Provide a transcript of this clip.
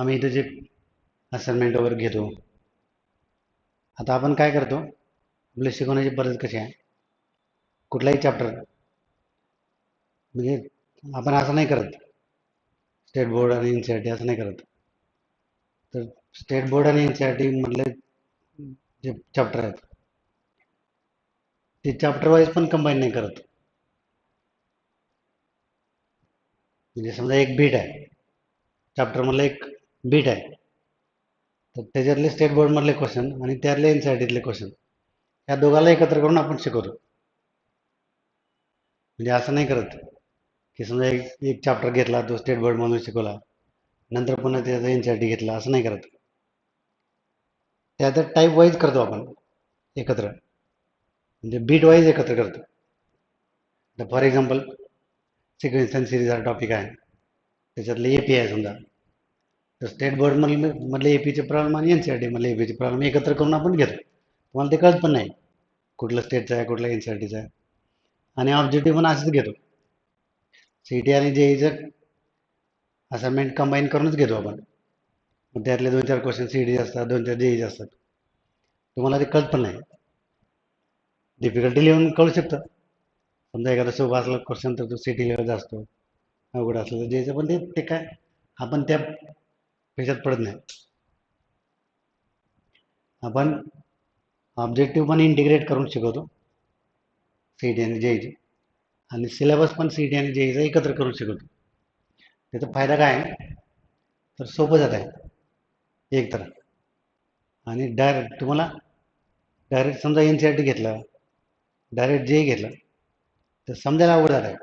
आम्ही इथं जे असाइनमेंट वगैरे घेतो आता आपण काय करतो आपल्या शिकवण्याची पद्धत कशी आहे? कुठलाही चॅप्टर म्हणजे आपण असं नाही करत. स्टेट बोर्ड आणि एन सी आर टी असं नाही करत. तर स्टेट बोर्ड आणि एन सी आर टी मधले जे चॅप्टर आहेत ते चॅप्टर वाईज पण कंबाईन नाही करत. म्हणजे समजा एक बीट आहे. चॅप्टरमधला एक बीट आहे. तर त्याच्यातले स्टेट बोर्डमधले क्वेश्चन आणि त्यातले एन सी आर टीतले क्वेश्चन या दोघाला एकत्र करून आपण शिकवतो. म्हणजे असं नाही करत. की समजा एक एक चॅप्टर घेतला तो स्टेट बोर्डमधून शिकवला. नंतर पुन्हा त्याचा एन सी आर टी घेतला असं नाही करत. त्या तर टाईप वाईज करतो आपण एकत्र. म्हणजे बीट वाईज एकत्र करतो. तर for example sequence and series हा टॉपिक आहे. त्याच्यातले ए पी आहे समजा. तर स्टेट बोर्ड मधले मधले ए पीचे प्रॉब्लेम आणि एन सी आर टी मधले ए पीचे प्रॉब्लेम एकत्र करून आपण घेतो. तुम्हाला ते कळत पण नाही. कुठलं स्टेटचं आहे कुठलं एन सी आर टीचं आहे. आणि ऑब्जेक्टिव्ह पण असंच घेतो. सी टी आणि जेईचं असाइनमेंट कंबाईन करूनच घेतो आपण. मग त्यातले दोन चार क्वेश्चन सी डी असतात दोन चार जेईचे असतात. तुम्हाला ते कळत पण नाही. डिफिकल्टी लिहून कळू शकतं. समजा एखादा सोपा असला क्वेश्चन तर तो सी टी लेवलचा असतो. अवघड असलं तर जेचं पण ते ते काय? आपण त्या ह्याच्यात पडत नाही. आपण ऑब्जेक्टिव्ह पण इंटिग्रेट करून शिकवतो. सी टी आणि जे ईचे आणि सिलेबस पण सी टी आणि जे ईचा एकत्र करून शिकवतो. त्याचा फायदा काय आहे? तर सोपं जात आहे. एक तर. आणि डायरेक्ट तुम्हाला डायरेक्ट समजा एन सी आर टी घेतलं डायरेक्ट जे घेतलं तर समजायला अवघड जात आहे.